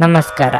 ನಮಸ್ಕಾರ.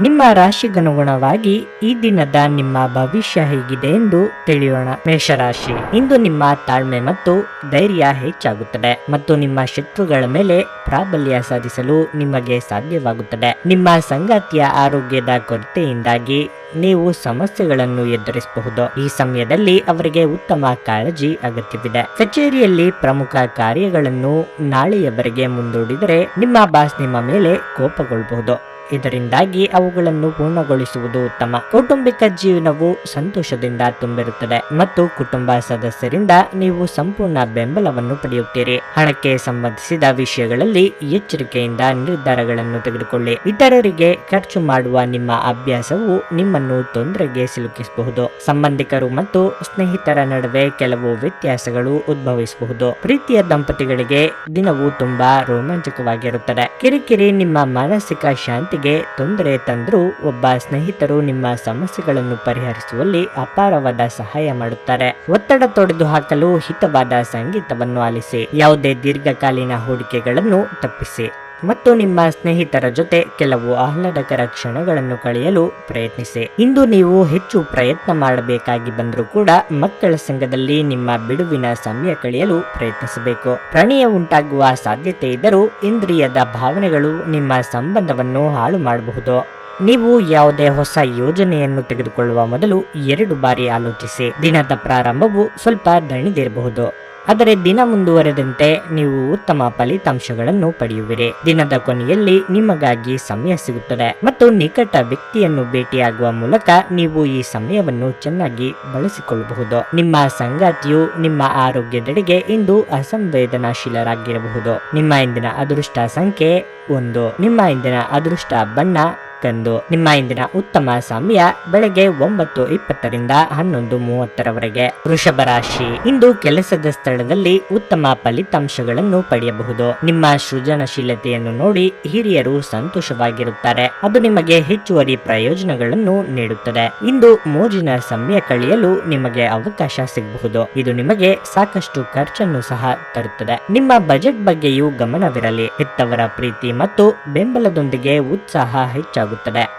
ನಿಮ್ಮ ರಾಶಿಗನುಗುಣವಾಗಿ ಈ ದಿನದ ನಿಮ್ಮ ಭವಿಷ್ಯ ಹೇಗಿದೆ ಎಂದು ತಿಳಿಯೋಣ. ಮೇಷರಾಶಿ. ಇಂದು ನಿಮ್ಮ ತಾಳ್ಮೆ ಮತ್ತು ಧೈರ್ಯ ಹೆಚ್ಚಾಗುತ್ತದೆ ಮತ್ತು ನಿಮ್ಮ ಶತ್ರುಗಳ ಮೇಲೆ ಪ್ರಾಬಲ್ಯ ಸಾಧಿಸಲು ನಿಮಗೆ ಸಾಧ್ಯವಾಗುತ್ತದೆ. ನಿಮ್ಮ ಸಂಗಾತಿಯ ಆರೋಗ್ಯದ ಕೊರತೆಯಿಂದಾಗಿ ನೀವು ಸಮಸ್ಯೆಗಳನ್ನು ಎದುರಿಸಬಹುದು. ಈ ಸಮಯದಲ್ಲಿ ಅವರಿಗೆ ಉತ್ತಮ ಕಾಳಜಿ ಅಗತ್ಯವಿದೆ. ಕಚೇರಿಯಲ್ಲಿ ಪ್ರಮುಖ ಕಾರ್ಯಗಳನ್ನು ನಾಳೆಯವರೆಗೆ ಮುಂದೂಡಿದರೆ ನಿಮ್ಮ ಬಾಸ್ ನಿಮ್ಮ ಮೇಲೆ ಕೋಪಗೊಳ್ಳಬಹುದು. ಇದರಿಂದಾಗಿ ಅವುಗಳನ್ನು ಪೂರ್ಣಗೊಳಿಸುವುದು ಉತ್ತಮ. ಕೌಟುಂಬಿಕ ಜೀವನವು ಸಂತೋಷದಿಂದ ತುಂಬಿರುತ್ತದೆ ಮತ್ತು ಕುಟುಂಬ ಸದಸ್ಯರಿಂದ ನೀವು ಸಂಪೂರ್ಣ ಬೆಂಬಲವನ್ನು ಪಡೆಯುತ್ತೀರಿ. ಹಣಕ್ಕೆ ಸಂಬಂಧಿಸಿದ ವಿಷಯಗಳಲ್ಲಿ ಎಚ್ಚರಿಕೆಯಿಂದ ನಿರ್ಧಾರಗಳನ್ನು ತೆಗೆದುಕೊಳ್ಳಿ. ಇತರರಿಗೆ ಖರ್ಚು ಮಾಡುವ ನಿಮ್ಮ ಅಭ್ಯಾಸವು ನಿಮ್ಮನ್ನು ತೊಂದರೆಗೆ ಸಿಲುಕಿಸಬಹುದು. ಸಂಬಂಧಿಕರು ಮತ್ತು ಸ್ನೇಹಿತರ ನಡುವೆ ಕೆಲವು ವ್ಯತ್ಯಾಸಗಳು ಉದ್ಭವಿಸಬಹುದು. ಪ್ರೀತಿಯ ದಂಪತಿಗಳಿಗೆ ದಿನವು ತುಂಬಾ ರೋಮಾಂಚಕವಾಗಿರುತ್ತದೆ. ಕಿರಿಕಿರಿ ನಿಮ್ಮ ಮಾನಸಿಕ ಶಾಂತಿಗೆ ತೊಂದರೆ ತಂದರೂ ಒಬ್ಬ ಸ್ನೇಹಿತರು ನಿಮ್ಮ ಸಮಸ್ಯೆಗಳನ್ನು ಪರಿಹರಿಸುವಲ್ಲಿ ಅಪಾರವಾದ ಸಹಾಯ ಮಾಡುತ್ತಾರೆ. ಒತ್ತಡ ತೊಡೆದು ಹಾಕಲು ಹಿತವಾದ ಸಂಗೀತವನ್ನು ಆಲಿಸಿ, ಯಾವುದೇ ದೀರ್ಘಕಾಲೀನ ಹೂಡಿಕೆಗಳನ್ನು ತಪ್ಪಿಸಿ. ಮತ್ತು ನಿಮ್ಮ ಸ್ನೇಹಿತರ ಜೊತೆ ಕೆಲವು ಆಹ್ಲಾದಕರ ಕ್ಷಣಗಳನ್ನು ಕಳೆಯಲು ಪ್ರಯತ್ನಿಸಿ. ಇಂದು ನೀವು ಹೆಚ್ಚು ಪ್ರಯತ್ನ ಮಾಡಬೇಕಾಗಿ ಬಂದರೂ ಕೂಡ ಮಕ್ಕಳ ಸಂಘದಲ್ಲಿ ನಿಮ್ಮ ಬಿಡುವಿನ ಸಮಯ ಕಳೆಯಲು ಪ್ರಯತ್ನಿಸಬೇಕು. ಪ್ರಣಯ ಉಂಟಾಗುವ ಸಾಧ್ಯತೆ ಇದ್ದರೂ ಇಂದ್ರಿಯದ ಭಾವನೆಗಳು ನಿಮ್ಮ ಸಂಬಂಧವನ್ನು ಹಾಳು ಮಾಡಬಹುದು. ನೀವು ಯಾವುದೇ ಹೊಸ ಯೋಜನೆಯನ್ನು ತೆಗೆದುಕೊಳ್ಳುವ ಮೊದಲು ಎರಡು ಬಾರಿ ಆಲೋಚಿಸಿ. ದಿನದ ಪ್ರಾರಂಭವು ಸ್ವಲ್ಪ ದಣಿದಿರಬಹುದು. ಆದರೆ ದಿನ ಮುಂದುವರೆದಂತೆ ನೀವು ಉತ್ತಮ ಫಲಿತಾಂಶಗಳನ್ನು ಪಡೆಯುವಿರಿ. ದಿನದ ಕೊನೆಯಲ್ಲಿ ನಿಮಗಾಗಿ ಸಮಯ ಸಿಗುತ್ತದೆ ಮತ್ತು ನಿಕಟ ವ್ಯಕ್ತಿಯನ್ನು ಭೇಟಿಯಾಗುವ ಮೂಲಕ ನೀವು ಈ ಸಮಯವನ್ನು ಚೆನ್ನಾಗಿ ಬಳಸಿಕೊಳ್ಳಬಹುದು. ನಿಮ್ಮ ಸಂಗಾತಿಯು ನಿಮ್ಮ ಆರೋಗ್ಯದೆಡೆಗೆ ಇಂದು ಅಸಂವೇದನಾಶೀಲರಾಗಿರಬಹುದು. ನಿಮ್ಮ ಇಂದಿನ ಅದೃಷ್ಟ ಸಂಖ್ಯೆ ಒಂದು. ನಿಮ್ಮ ಇಂದಿನ ಅದೃಷ್ಟ ಬಣ್ಣ ಕಂದು ನಿಮ್ಮ ಇಂದಿನ ಉತ್ತಮ ಸಮಯ, ಬೆಳಗ್ಗೆ ಒಂಬತ್ತು ಇಪ್ಪತ್ತರಿಂದ ಹನ್ನೊಂದು ಮೂವತ್ತರವರೆಗೆ. ವೃಷಭ ರಾಶಿ, ಇಂದು ಕೆಲಸದ ಸ್ಥಳದಲ್ಲಿ ಉತ್ತಮ ಫಲಿತಾಂಶಗಳನ್ನು ಪಡೆಯಬಹುದು. ನಿಮ್ಮ ಸೃಜನಶೀಲತೆಯನ್ನು ನೋಡಿ ಹಿರಿಯರು ಸಂತೋಷವಾಗಿರುತ್ತಾರೆ. ಅದು ನಿಮಗೆ ಹೆಚ್ಚುವರಿ ಪ್ರಯೋಜನಗಳನ್ನು ನೀಡುತ್ತದೆ. ಇಂದು ಮೋಜಿನ ಸಮಯ ಕಳೆಯಲು ನಿಮಗೆ ಅವಕಾಶ ಸಿಗಬಹುದು. ಇದು ನಿಮಗೆ ಸಾಕಷ್ಟು ಖರ್ಚನ್ನು ಸಹ ತರುತ್ತದೆ. ನಿಮ್ಮ ಬಜೆಟ್ ಬಗ್ಗೆಯೂ ಗಮನವಿರಲಿ. ಹೆತ್ತವರ ಪ್ರೀತಿ ಮತ್ತು ಬೆಂಬಲದೊಂದಿಗೆ ಉತ್ಸಾಹ ಹೆಚ್ಚಾಗುತ್ತದೆ.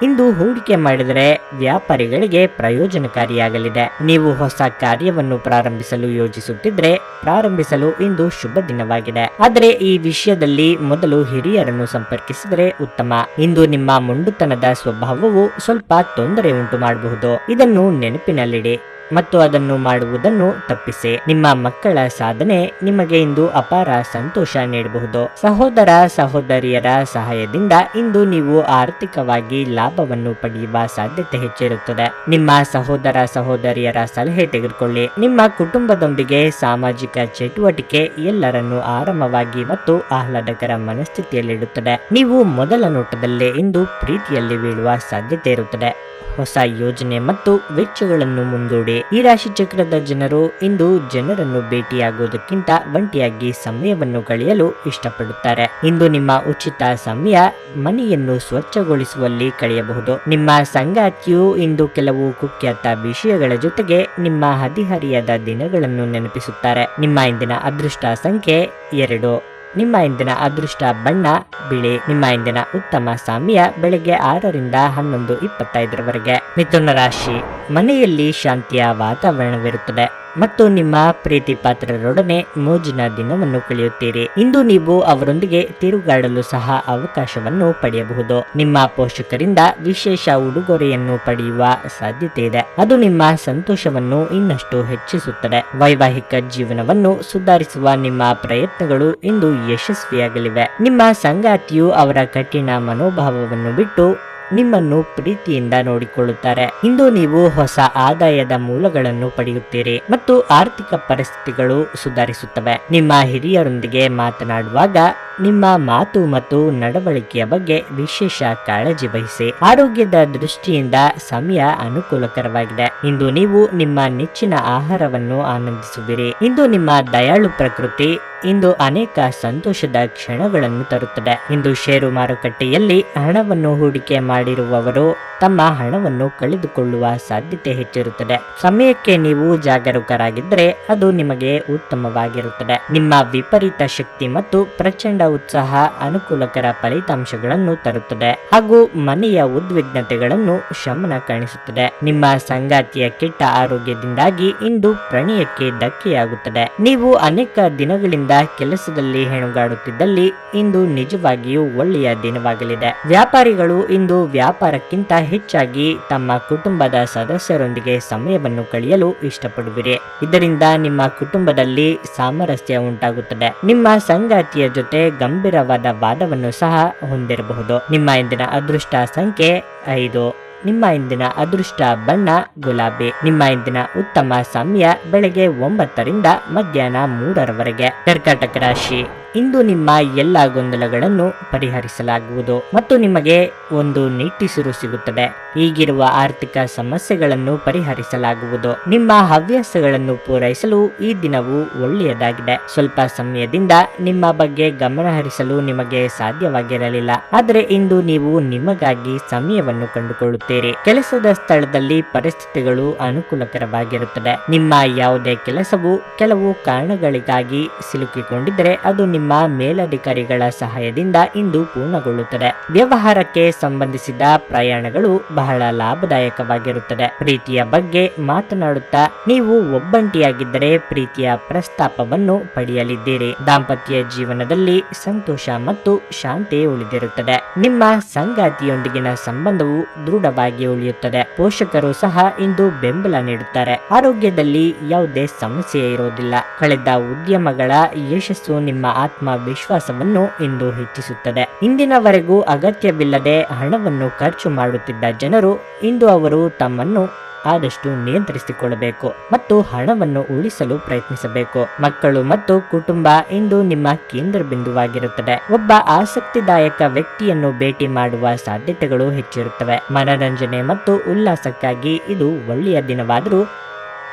ಇಂದು ಹೂಡಿಕೆ ಮಾಡಿದರೆ ವ್ಯಾಪಾರಿಗಳಿಗೆ ಪ್ರಯೋಜನಕಾರಿಯಾಗಲಿದೆ. ನೀವು ಹೊಸ ಕಾರ್ಯವನ್ನು ಪ್ರಾರಂಭಿಸಲು ಯೋಜಿಸುತ್ತಿದ್ರೆ ಪ್ರಾರಂಭಿಸಲು ಇಂದು ಶುಭ ದಿನವಾಗಿದೆ. ಆದರೆ ಈ ವಿಷಯದಲ್ಲಿ ಮೊದಲು ಹಿರಿಯರನ್ನು ಸಂಪರ್ಕಿಸಿದರೆ ಉತ್ತಮ. ಇಂದು ನಿಮ್ಮ ಮುಂಡುತನದ ಸ್ವಭಾವವು ಸ್ವಲ್ಪ ತೊಂದರೆ ಉಂಟು ಮಾಡಬಹುದು ಇದನ್ನು ನೆನಪಿನಲ್ಲಿಡಿ. ಮತ್ತು ಅದನ್ನು ಮಾಡುವುದನ್ನು ತಪ್ಪಿಸಿ. ನಿಮ್ಮ ಮಕ್ಕಳ ಸಾಧನೆ ನಿಮಗೆ ಇಂದು ಅಪಾರ ಸಂತೋಷ ನೀಡಬಹುದು. ಸಹೋದರ ಸಹೋದರಿಯರ ಸಹಾಯದಿಂದ ಇಂದು ನೀವು ಆರ್ಥಿಕವಾಗಿ ಲಾಭವನ್ನು ಪಡೆಯುವ ಸಾಧ್ಯತೆ ಹೆಚ್ಚಿರುತ್ತದೆ. ನಿಮ್ಮ ಸಹೋದರ ಸಹೋದರಿಯರ ಸಲಹೆ ತೆಗೆದುಕೊಳ್ಳಿ. ನಿಮ್ಮ ಕುಟುಂಬದೊಂದಿಗೆ ಸಾಮಾಜಿಕ ಚಟುವಟಿಕೆ ಎಲ್ಲರನ್ನು ಆರಾಮವಾಗಿ ಮತ್ತು ಆಹ್ಲಾದಕರ ಮನಸ್ಥಿತಿಯಲ್ಲಿಡುತ್ತದೆ. ನೀವು ಮೊದಲ ನೋಟದಲ್ಲೇ ಇಂದು ಪ್ರೀತಿಯಲ್ಲಿ ಬೀಳುವ ಸಾಧ್ಯತೆ ಇರುತ್ತದೆ. ಹೊಸ ಯೋಜನೆ ಮತ್ತು ವೆಚ್ಚಗಳನ್ನು ಮುಂದೂಡಿ. ಈ ರಾಶಿ ಚಕ್ರದ ಜನರು ಇಂದು ಜನರನ್ನು ಭೇಟಿಯಾಗುವುದಕ್ಕಿಂತ ಒಂಟಿಯಾಗಿ ಸಮಯವನ್ನು ಕಳೆಯಲು ಇಷ್ಟಪಡುತ್ತಾರೆ. ಇಂದು ನಿಮ್ಮ ಉಚಿತ ಸಮಯ ಮನೆಯನ್ನು ಸ್ವಚ್ಛಗೊಳಿಸುವಲ್ಲಿ ಕಳೆಯಬಹುದು. ನಿಮ್ಮ ಸಂಗಾತಿಯು ಇಂದು ಕೆಲವು ಕುಖ್ಯಾತ ವಿಷಯಗಳ ಜೊತೆಗೆ ನಿಮ್ಮ ಹದಿಹರಿಯದ ದಿನಗಳನ್ನು ನೆನಪಿಸುತ್ತಾರೆ. ನಿಮ್ಮ ಇಂದಿನ ಅದೃಷ್ಟ ಸಂಖ್ಯೆ ಎರಡು. ನಿಮ್ಮ ಇಂದಿನ ಅದೃಷ್ಟ ಬಣ್ಣ, ಬಿಳಿ, ನಿಮ್ಮ ಇಂದಿನ ಉತ್ತಮ ಸಮಯ ಬೆಳಗ್ಗೆ ಆರರಿಂದ ಹನ್ನೊಂದು ಇಪ್ಪತ್ತೈದರವರೆಗೆ. ಮಿಥುನ ರಾಶಿ, ಮನೆಯಲ್ಲಿ ಶಾಂತಿಯ ವಾತಾವರಣವಿರುತ್ತದೆ. ಮತ್ತು ನಿಮ್ಮ ಪ್ರೀತಿ ಪಾತ್ರರೊಡನೆ ಮೋಜಿನ ದಿನವನ್ನು ಕಳೆಯುತ್ತೀರಿ. ಇಂದು ನೀವು ಅವರೊಂದಿಗೆ ತಿರುಗಾಡಲು ಸಹ ಅವಕಾಶವನ್ನು ಪಡೆಯಬಹುದು. ನಿಮ್ಮ ಪೋಷಕರಿಂದ ವಿಶೇಷ ಉಡುಗೊರೆಯನ್ನು ಪಡೆಯುವ ಸಾಧ್ಯತೆ ಇದೆ. ಅದು ನಿಮ್ಮ ಸಂತೋಷವನ್ನು ಇನ್ನಷ್ಟು ಹೆಚ್ಚಿಸುತ್ತದೆ. ವೈವಾಹಿಕ ಜೀವನವನ್ನು ಸುಧಾರಿಸುವ ನಿಮ್ಮ ಪ್ರಯತ್ನಗಳು ಇಂದು ಯಶಸ್ವಿಯಾಗಲಿವೆ. ನಿಮ್ಮ ಸಂಗಾತಿಯು ಅವರ ಕಠಿಣ ಮನೋಭಾವವನ್ನು ಬಿಟ್ಟು ನಿಮ್ಮನ್ನು ಪ್ರೀತಿಯಿಂದ ನೋಡಿಕೊಳ್ಳುತ್ತಾರೆ. ಇಂದು ನೀವು ಹೊಸ ಆದಾಯದ ಮೂಲಗಳನ್ನು ಪಡೆಯುತ್ತೀರಿ ಮತ್ತು ಆರ್ಥಿಕ ಪರಿಸ್ಥಿತಿಗಳು ಸುಧಾರಿಸುತ್ತವೆ. ನಿಮ್ಮ ಹಿರಿಯರೊಂದಿಗೆ ಮಾತನಾಡುವಾಗ ನಿಮ್ಮ ಮಾತು ಮತ್ತು ನಡವಳಿಕೆಯ ಬಗ್ಗೆ ವಿಶೇಷ ಕಾಳಜಿ ವಹಿಸಿ. ಆರೋಗ್ಯದ ದೃಷ್ಟಿಯಿಂದ ಸಮಯ ಅನುಕೂಲಕರವಾಗಿದೆ. ಇಂದು ನೀವು ನಿಮ್ಮ ನೆಚ್ಚಿನ ಆಹಾರವನ್ನು ಆನಂದಿಸುವಿರಿ. ಇಂದು ನಿಮ್ಮ ದಯಾಳು ಪ್ರಕೃತಿ ಇಂದು ಅನೇಕ ಸಂತೋಷದ ಕ್ಷಣಗಳನ್ನು ತರುತ್ತದೆ. ಇಂದು ಷೇರು ಮಾರುಕಟ್ಟೆಯಲ್ಲಿ ಹಣವನ್ನು ಹೂಡಿಕೆ ಮಾಡಿರುವವರು ತಮ್ಮ ಹಣವನ್ನು ಕಳೆದುಕೊಳ್ಳುವ ಸಾಧ್ಯತೆ ಹೆಚ್ಚಿರುತ್ತದೆ. ಸಮಯಕ್ಕೆ ನೀವು ಜಾಗರೂಕರಾಗಿದ್ದರೆ ಅದು ನಿಮಗೆ ಉತ್ತಮವಾಗಿರುತ್ತದೆ. ನಿಮ್ಮ ವಿಪರೀತ ಶಕ್ತಿ ಮತ್ತು ಪ್ರಚಂಡ ಉತ್ಸಾಹ ಅನುಕೂಲಕರ ಫಲಿತಾಂಶಗಳನ್ನು ತರುತ್ತದೆ. ಹಾಗೂ ಮನೆಯ ಉದ್ವಿಗ್ನತೆಗಳನ್ನು ಶಮನ ಕಾಣಿಸುತ್ತದೆ. ನಿಮ್ಮ ಸಂಗಾತಿಯ ಕೆಟ್ಟ ಆರೋಗ್ಯದಿಂದಾಗಿ ಇಂದು ಪ್ರಣಯಕ್ಕೆ ಧಕ್ಕೆಯಾಗುತ್ತದೆ. ನೀವು ಅನೇಕ ದಿನಗಳಿಂದ ಕೆಲಸದಲ್ಲಿ ಹೆಣಗಾಡುತ್ತಿದ್ದಲ್ಲಿ ಇಂದು ನಿಜವಾಗಿಯೂ ಒಳ್ಳೆಯ ದಿನವಾಗಲಿದೆ. ವ್ಯಾಪಾರಿಗಳು ಇಂದು ವ್ಯಾಪಾರಕ್ಕಿಂತ ಹೆಚ್ಚಾಗಿ ತಮ್ಮ ಕುಟುಂಬದ ಸದಸ್ಯರೊಂದಿಗೆ ಸಮಯವನ್ನು ಕಳೆಯಲು ಇಷ್ಟಪಡುವಿರಿ. ಇದರಿಂದ ನಿಮ್ಮ ಕುಟುಂಬದಲ್ಲಿ ಸಾಮರಸ್ಯ ಉಂಟಾಗುತ್ತದೆ. ನಿಮ್ಮ ಸಂಗಾತಿಯ ಜೊತೆ ಗಂಭೀರವಾದ ವಾದವನ್ನು ಸಹ ಹೊಂದಿರಬಹುದು. ನಿಮ್ಮ ಇಂದಿನ ಅದೃಷ್ಟ ಸಂಖ್ಯೆ ಐದು. ನಿಮ್ಮ ಇಂದಿನ ಅದೃಷ್ಟ ಬಣ್ಣ ಗುಲಾಬಿ. ನಿಮ್ಮ ಇಂದಿನ ಉತ್ತಮ ಸಮಯ ಬೆಳಗ್ಗೆ ಒಂಬತ್ತರಿಂದ ಮಧ್ಯಾಹ್ನ ಮೂರರವರೆಗೆ. ಕರ್ಕಾಟಕ ರಾಶಿ. ಇಂದು ನಿಮ್ಮ ಎಲ್ಲ ಗೊಂದಲಗಳನ್ನು ಪರಿಹರಿಸಲಾಗುವುದು ಮತ್ತು ನಿಮಗೆ ಒಂದು ನಿಟ್ಟಿಸಿರು ಸಿಗುತ್ತದೆ. ಈಗಿರುವ ಆರ್ಥಿಕ ಸಮಸ್ಯೆಗಳನ್ನು ಪರಿಹರಿಸಲಾಗುವುದು. ನಿಮ್ಮ ಹವ್ಯಾಸಗಳನ್ನು ಪೂರೈಸಲು ಈ ದಿನವು ಒಳ್ಳೆಯದಾಗಿದೆ. ಸ್ವಲ್ಪ ಸಮಯದಿಂದ ನಿಮ್ಮ ಬಗ್ಗೆ ಗಮನ ಹರಿಸಲು ನಿಮಗೆ ಸಾಧ್ಯವಾಗಿರಲಿಲ್ಲ. ಆದರೆ ಇಂದು ನೀವು ನಿಮಗಾಗಿ ಸಮಯವನ್ನು ಕಂಡುಕೊಳ್ಳುತ್ತೀರಿ. ಕೆಲಸದ ಸ್ಥಳದಲ್ಲಿ ಪರಿಸ್ಥಿತಿಗಳು ಅನುಕೂಲಕರವಾಗಿರುತ್ತದೆ. ನಿಮ್ಮ ಯಾವುದೇ ಕೆಲಸವು ಕೆಲವು ಕಾರಣಗಳಿಗಾಗಿ ಸಿಲುಕಿಕೊಂಡಿದ್ದರೆ ಅದು ನಿಮ್ಮ ಮೇಲಧಿಕಾರಿಗಳ ಸಹಾಯದಿಂದ ಇಂದು ಪೂರ್ಣಗೊಳ್ಳುತ್ತದೆ. ವ್ಯವಹಾರಕ್ಕೆ ಸಂಬಂಧಿಸಿದ ಪ್ರಯಾಣಗಳು ಬಹಳ ಲಾಭದಾಯಕವಾಗಿರುತ್ತದೆ. ಪ್ರೀತಿಯ ಬಗ್ಗೆ ಮಾತನಾಡುತ್ತಾ ನೀವು ಒಬ್ಬಂಟಿಯಾಗಿದ್ದರೆ ಪ್ರೀತಿಯ ಪ್ರಸ್ತಾಪವನ್ನು ಪಡೆಯಲಿದ್ದೀರಿ. ದಾಂಪತ್ಯ ಜೀವನದಲ್ಲಿ ಸಂತೋಷ ಮತ್ತು ಶಾಂತಿ ಉಳಿದಿರುತ್ತದೆ. ನಿಮ್ಮ ಸಂಗಾತಿಯೊಂದಿಗಿನ ಸಂಬಂಧವು ದೃಢವಾಗಿ ಉಳಿಯುತ್ತದೆ. ಪೋಷಕರು ಸಹ ಇಂದು ಬೆಂಬಲ ನೀಡುತ್ತಾರೆ. ಆರೋಗ್ಯದಲ್ಲಿ ಯಾವುದೇ ಸಮಸ್ಯೆ ಇರುವುದಿಲ್ಲ. ಕಳೆದ ಉದ್ಯಮಗಳ ಯಶಸ್ಸು ನಿಮ್ಮ ಆತ್ಮವಿಶ್ವಾಸವನ್ನು ಇಂದು ಹೆಚ್ಚಿಸುತ್ತದೆ. ಇಂದಿನವರೆಗೂ ಅಗತ್ಯವಿಲ್ಲದೆ ಹಣವನ್ನು ಖರ್ಚು ಮಾಡುತ್ತಿದ್ದ ಜನರು ಇಂದು ಅವರು ತಮ್ಮನ್ನು ಆದಷ್ಟು ನಿಯಂತ್ರಿಸಿಕೊಳ್ಳಬೇಕು ಮತ್ತು ಹಣವನ್ನು ಉಳಿಸಲು ಪ್ರಯತ್ನಿಸಬೇಕು. ಮಕ್ಕಳು ಮತ್ತು ಕುಟುಂಬ ಇಂದು ನಿಮ್ಮ ಕೇಂದ್ರ ಬಿಂದುವಾಗಿರುತ್ತದೆ ಒಬ್ಬ ಆಸಕ್ತಿದಾಯಕ ವ್ಯಕ್ತಿಯನ್ನು ಭೇಟಿ ಮಾಡುವ ಸಾಧ್ಯತೆಗಳು ಹೆಚ್ಚಿರುತ್ತವೆ. ಮನರಂಜನೆ ಮತ್ತು ಉಲ್ಲಾಸಕ್ಕಾಗಿ ಇದು ಒಳ್ಳೆಯ ದಿನವಾದರೂ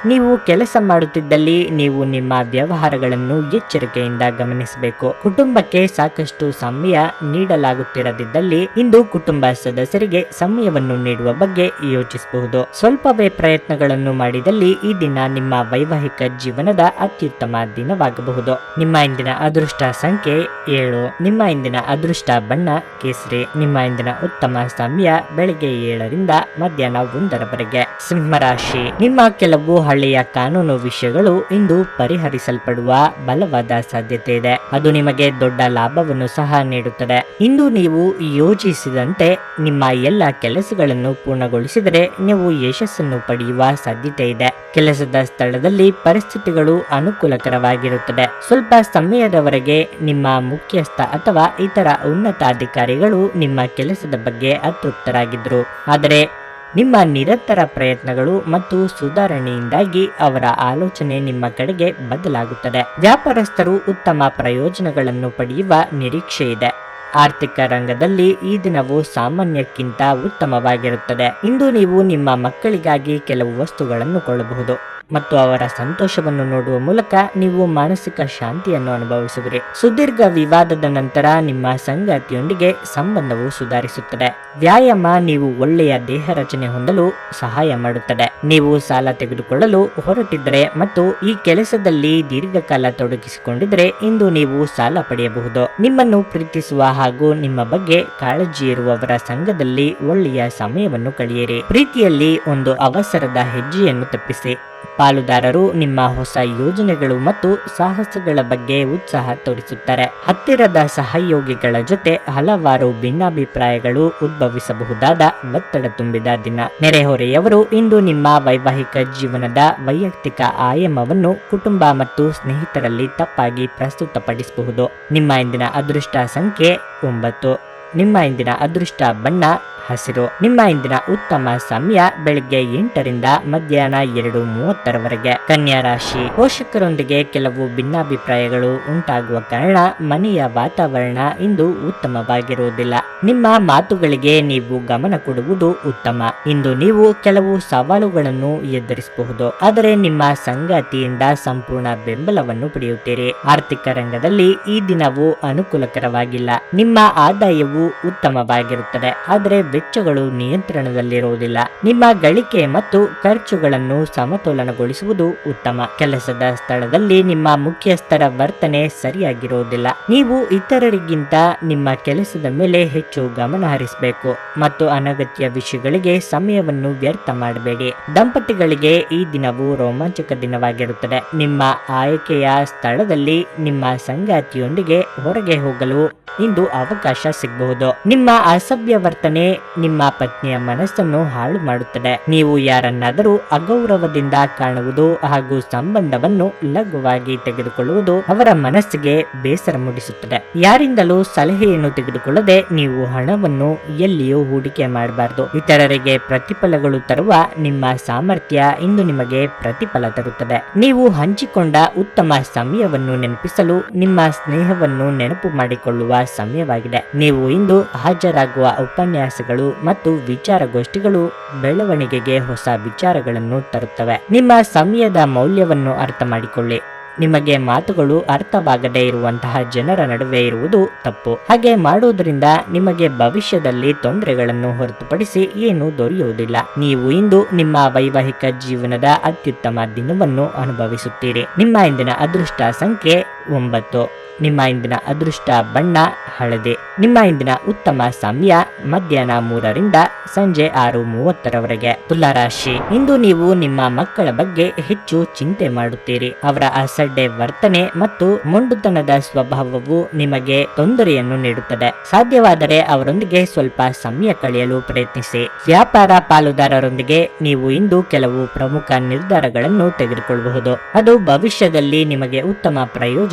ನೀವು ಕೆಲಸ ಮಾಡುತ್ತಿದ್ದಲ್ಲಿ ನೀವು ನಿಮ್ಮ ವ್ಯವಹಾರಗಳನ್ನು ಎಚ್ಚರಿಕೆಯಿಂದ ಗಮನಿಸಬೇಕು. ಕುಟುಂಬಕ್ಕೆ ಸಾಕಷ್ಟು ಸಮಯ ನೀಡಲಾಗುತ್ತಿರದಿದ್ದಲ್ಲಿ ಇಂದು ಕುಟುಂಬ ಸದಸ್ಯರಿಗೆ ಸಮಯವನ್ನು ನೀಡುವ ಬಗ್ಗೆ ಯೋಚಿಸಬಹುದು. ಸ್ವಲ್ಪವೇ ಪ್ರಯತ್ನಗಳನ್ನು ಮಾಡಿದಲ್ಲಿ ಈ ದಿನ ನಿಮ್ಮ ವೈವಾಹಿಕ ಜೀವನದ ಅತ್ಯುತ್ತಮ ದಿನವಾಗಬಹುದು. ನಿಮ್ಮ ಇಂದಿನ ಅದೃಷ್ಟ ಸಂಖ್ಯೆ ಏಳು. ನಿಮ್ಮ ಇಂದಿನ ಅದೃಷ್ಟ ಬಣ್ಣ ಕೇಸರಿ. ನಿಮ್ಮ ಇಂದಿನ ಉತ್ತಮ ಸಮಯ ಬೆಳಗ್ಗೆ ಏಳರಿಂದ ಮಧ್ಯಾಹ್ನ ಒಂದರವರೆಗೆ. ಸಿಂಹರಾಶಿ. ನಿಮ್ಮ ಕೆಲವು ಹಳೆಯ ಕಾನೂನು ವಿಷಯಗಳು ಇಂದು ಪರಿಹರಿಸಲ್ಪಡುವ ಬಲವಾದ ಸಾಧ್ಯತೆ ಇದೆ. ಅದು ನಿಮಗೆ ದೊಡ್ಡ ಲಾಭವನ್ನು ಸಹ ನೀಡುತ್ತದೆ. ಇಂದು ನೀವು ಯೋಜಿಸಿದಂತೆ ನಿಮ್ಮ ಎಲ್ಲ ಕೆಲಸಗಳನ್ನು ಪೂರ್ಣಗೊಳಿಸಿದರೆ ನೀವು ಯಶಸ್ಸನ್ನು ಪಡೆಯುವ ಸಾಧ್ಯತೆ ಇದೆ. ಕೆಲಸದ ಸ್ಥಳದಲ್ಲಿ ಪರಿಸ್ಥಿತಿಗಳು ಅನುಕೂಲಕರವಾಗಿರುತ್ತದೆ. ಸ್ವಲ್ಪ ಸಮಯದವರೆಗೆ ನಿಮ್ಮ ಮುಖ್ಯಸ್ಥ ಅಥವಾ ಇತರ ಉನ್ನತ ಅಧಿಕಾರಿಗಳು ನಿಮ್ಮ ಕೆಲಸದ ಬಗ್ಗೆ ಅತೃಪ್ತರಾಗಿದ್ದರು. ಆದರೆ ನಿಮ್ಮ ನಿರಂತರ ಪ್ರಯತ್ನಗಳು ಮತ್ತು ಸುಧಾರಣೆಯಿಂದಾಗಿ ಅವರ ಆಲೋಚನೆ ನಿಮ್ಮ ಕಡೆಗೆ ಬದಲಾಗುತ್ತದೆ. ವ್ಯಾಪಾರಸ್ಥರು ಉತ್ತಮ ಪ್ರಯೋಜನಗಳನ್ನು ಪಡೆಯುವ ನಿರೀಕ್ಷೆ ಇದೆ. ಆರ್ಥಿಕ ರಂಗದಲ್ಲಿ ಈ ದಿನವು ಸಾಮಾನ್ಯಕ್ಕಿಂತ ಉತ್ತಮವಾಗಿರುತ್ತದೆ. ಇಂದು ನೀವು ನಿಮ್ಮ ಮಕ್ಕಳಿಗಾಗಿ ಕೆಲವು ವಸ್ತುಗಳನ್ನು ಕೊಳ್ಳಬಹುದು. ಮತ್ತು ಅವರ ಸಂತೋಷವನ್ನು ನೋಡುವ ಮೂಲಕ ನೀವು ಮಾನಸಿಕ ಶಾಂತಿಯನ್ನು ಅನುಭವಿಸುವಿರಿ. ಸುದೀರ್ಘ ವಿವಾದದ ನಂತರ ನಿಮ್ಮ ಸಂಗಾತಿಯೊಂದಿಗೆ ಸಂಬಂಧವು ಸುಧಾರಿಸುತ್ತದೆ. ವ್ಯಾಯಾಮ ನೀವು ಒಳ್ಳೆಯ ದೇಹ ರಚನೆ ಹೊಂದಲು ಸಹಾಯ ಮಾಡುತ್ತದೆ. ನೀವು ಸಾಲ ತೆಗೆದುಕೊಳ್ಳಲು ಹೊರಟಿದ್ದರೆ ಮತ್ತು ಈ ಕೆಲಸದಲ್ಲಿ ದೀರ್ಘಕಾಲ ತೊಡಗಿಸಿಕೊಂಡಿದ್ದರೆ ಇಂದು ನೀವು ಸಾಲ ಪಡೆಯಬಹುದು. ನಿಮ್ಮನ್ನು ಪ್ರೀತಿಸುವ ಹಾಗೂ ನಿಮ್ಮ ಬಗ್ಗೆ ಕಾಳಜಿ ಇರುವವರ ಸಂಘದಲ್ಲಿ ಒಳ್ಳೆಯ ಸಮಯವನ್ನು ಕಳೆಯಿರಿ. ಪ್ರೀತಿಯಲ್ಲಿ ಒಂದು ಅವಸರದ ಹೆಜ್ಜೆಯನ್ನು ತಪ್ಪಿಸಿ. ಪಾಲುದಾರರು ನಿಮ್ಮ ಹೊಸ ಯೋಜನೆಗಳು ಮತ್ತು ಸಾಹಸಗಳ ಬಗ್ಗೆ ಉತ್ಸಾಹ ತೋರಿಸುತ್ತಾರೆ. ಹತ್ತಿರದ ಸಹಯೋಗಿಗಳ ಜೊತೆ ಹಲವಾರು ಭಿನ್ನಾಭಿಪ್ರಾಯಗಳು ಉದ್ಭವಿಸಬಹುದಾದ ಒತ್ತಡ ತುಂಬಿದ ದಿನ. ನೆರೆಹೊರೆಯವರು ಇಂದು ನಿಮ್ಮ ವೈವಾಹಿಕ ಜೀವನದ ವೈಯಕ್ತಿಕ ಆಯಾಮವನ್ನು ಕುಟುಂಬ ಮತ್ತು ಸ್ನೇಹಿತರಲ್ಲಿ ತಪ್ಪಾಗಿ ಪ್ರಸ್ತುತಪಡಿಸಬಹುದು. ನಿಮ್ಮ ಇಂದಿನ ಅದೃಷ್ಟ ಸಂಖ್ಯೆ ಒಂಬತ್ತು. ನಿಮ್ಮ ಇಂದಿನ ಅದೃಷ್ಟ ಬಣ್ಣ ಹಸಿರು. ನಿಮ್ಮ ಇಂದಿನ ಉತ್ತಮ ಸಮಯ ಬೆಳಿಗ್ಗೆ ಎಂಟರಿಂದ ಮಧ್ಯಾಹ್ನ ಎರಡು ಮೂವತ್ತರವರೆಗೆ. ಕನ್ಯಾ ರಾಶಿ. ಪೋಷಕರೊಂದಿಗೆ ಕೆಲವು ಭಿನ್ನಾಭಿಪ್ರಾಯಗಳು ಉಂಟಾಗುವ ಕಾರಣ ಮನೆಯ ವಾತಾವರಣ ಇಂದು ಉತ್ತಮವಾಗಿರುವುದಿಲ್ಲ. ನಿಮ್ಮ ಮಾತುಗಳಿಗೆ ನೀವು ಗಮನ ಕೊಡುವುದು ಉತ್ತಮ. ಇಂದು ನೀವು ಕೆಲವು ಸವಾಲುಗಳನ್ನು ಎದುರಿಸಬಹುದು. ಆದರೆ ನಿಮ್ಮ ಸಂಗಾತಿಯಿಂದ ಸಂಪೂರ್ಣ ಬೆಂಬಲವನ್ನು ಪಡೆಯುತ್ತೀರಿ. ಆರ್ಥಿಕ ರಂಗದಲ್ಲಿ ಈ ದಿನವು ಅನುಕೂಲಕರವಾಗಿಲ್ಲ. ನಿಮ್ಮ ಆದಾಯವು ಉತ್ತಮವಾಗಿರುತ್ತದೆ. ಆದರೆ ವೆಚ್ಚಗಳು ನಿಯಂತ್ರಣದಲ್ಲಿರುವುದಿಲ್ಲ. ನಿಮ್ಮ ಗಳಿಕೆ ಮತ್ತು ಖರ್ಚುಗಳನ್ನು ಸಮತೋಲನಗೊಳಿಸುವುದು ಉತ್ತಮ. ಕೆಲಸದ ಸ್ಥಳದಲ್ಲಿ ನಿಮ್ಮ ಮುಖ್ಯಸ್ಥರ ವರ್ತನೆ ಸರಿಯಾಗಿರುವುದಿಲ್ಲ. ನೀವು ಇತರರಿಗಿಂತ ನಿಮ್ಮ ಕೆಲಸದ ಮೇಲೆ ಹೆಚ್ಚು ಗಮನ ಹರಿಸಬೇಕು. ಮತ್ತು ಅನಗತ್ಯ ವಿಷಯಗಳಿಗೆ ಸಮಯವನ್ನು ವ್ಯರ್ಥ ಮಾಡಬೇಡಿ. ದಂಪತಿಗಳಿಗೆ ಈ ದಿನವು ರೋಮಾಂಚಕ ದಿನವಾಗಿರುತ್ತದೆ. ನಿಮ್ಮ ಆಯ್ಕೆಯ ಸ್ಥಳದಲ್ಲಿ ನಿಮ್ಮ ಸಂಗಾತಿಯೊಂದಿಗೆ ಹೊರಗೆ ಹೋಗಲು ಇಂದು ಅವಕಾಶ ಸಿಗಬಹುದು. ನಿಮ್ಮ ಅಸಭ್ಯ ವರ್ತನೆ ನಿಮ್ಮ ಪತ್ನಿಯ ಮನಸ್ಸನ್ನು ಹಾಳು ಮಾಡುತ್ತದೆ. ನೀವು ಯಾರನ್ನಾದರೂ ಅಗೌರವದಿಂದ ಕಾಣುವುದು ಹಾಗೂ ಸಂಬಂಧವನ್ನು ಲಘುವಾಗಿ ತೆಗೆದುಕೊಳ್ಳುವುದು ಅವರ ಮನಸ್ಸಿಗೆ ಬೇಸರ ಮೂಡಿಸುತ್ತದೆ. ಯಾರಿಂದಲೂ ಸಲಹೆಯನ್ನು ತೆಗೆದುಕೊಳ್ಳದೆ ನೀವು ಹಣವನ್ನು ಎಲ್ಲಿಯೂ ಹೂಡಿಕೆ ಮಾಡಬಾರದು. ಇತರರಿಗೆ ಪ್ರತಿಫಲಗಳು ತರುವ ನಿಮ್ಮ ಸಾಮರ್ಥ್ಯ ಇಂದು ನಿಮಗೆ ಪ್ರತಿಫಲ ತರುತ್ತದೆ. ನೀವು ಹಂಚಿಕೊಂಡ ಉತ್ತಮ ಸಮಯವನ್ನು ನೆನಪಿಸಲು ನಿಮ್ಮ ಸ್ನೇಹವನ್ನು ನೆನಪು ಮಾಡಿಕೊಳ್ಳುವ ಸಮಯವಾಗಿದೆ. ನೀವು ಇಂದು ಹಾಜರಾಗುವ ಉಪನ್ಯಾಸಗಳು ಮತ್ತು ವಿಚಾರಗೋಷ್ಠಿಗಳು ಬೆಳವಣಿಗೆಗೆ ಹೊಸ ವಿಚಾರಗಳನ್ನು ತರುತ್ತವೆ. ನಿಮ್ಮ ಸಮಯದ ಮೌಲ್ಯವನ್ನು ಅರ್ಥ ಮಾಡಿಕೊಳ್ಳಿ ನಿಮಗೆ ಮಾತುಗಳು ಅರ್ಥವಾಗದೇ ಇರುವಂತಹ ಜನರ ನಡುವೆ ಇರುವುದು ತಪ್ಪು. ಹಾಗೆ ಮಾಡುವುದರಿಂದ ನಿಮಗೆ ಭವಿಷ್ಯದಲ್ಲಿ ತೊಂದರೆಗಳನ್ನು ಹೊರತುಪಡಿಸಿ ಏನು ದೊರೆಯುವುದಿಲ್ಲ. ನೀವು ಇಂದು ನಿಮ್ಮ ವೈವಾಹಿಕ ಜೀವನದ ಅತ್ಯುತ್ತಮ ದಿನವನ್ನು ಅನುಭವಿಸುತ್ತೀರಿ. ನಿಮ್ಮ ಇಂದಿನ ಅದೃಷ್ಟ ಸಂಖ್ಯೆ ಒಂಬತ್ತು. ನಿಮ್ಮ ಇಂದಿನ ಅದೃಷ್ಟ ಬಣ್ಣ, ಹಳದಿ. ನಿಮ್ಮ ಇಂದಿನ ಉತ್ತಮ ಸಮಯ ಮಧ್ಯಾಹ್ನ ಮೂರರಿಂದ ಸಂಜೆ ಆರು ಮೂವತ್ತರವರೆಗೆ. ತುಲಾರಾಶಿ. ಇಂದು ನೀವು ನಿಮ್ಮ ಮಕ್ಕಳ ಬಗ್ಗೆ ಹೆಚ್ಚು ಚಿಂತೆ ಮಾಡುತ್ತೀರಿ. ಅವರ ಅಸಡ್ಡೆ ವರ್ತನೆ ಮತ್ತು ಮೊಂಡುತನದ ಸ್ವಭಾವವು ನಿಮಗೆ ತೊಂದರೆಯನ್ನು ನೀಡುತ್ತದೆ. ಸಾಧ್ಯವಾದರೆ ಅವರೊಂದಿಗೆ ಸ್ವಲ್ಪ ಸಮಯ ಕಳೆಯಲು ಪ್ರಯತ್ನಿಸಿ. ವ್ಯಾಪಾರ ಪಾಲುದಾರರೊಂದಿಗೆ ನೀವು ಇಂದು ಕೆಲವು ಪ್ರಮುಖ ನಿರ್ಧಾರಗಳನ್ನು ತೆಗೆದುಕೊಳ್ಳಬಹುದು. ಅದು ಭವಿಷ್ಯದಲ್ಲಿ ನಿಮಗೆ ಉತ್ತಮ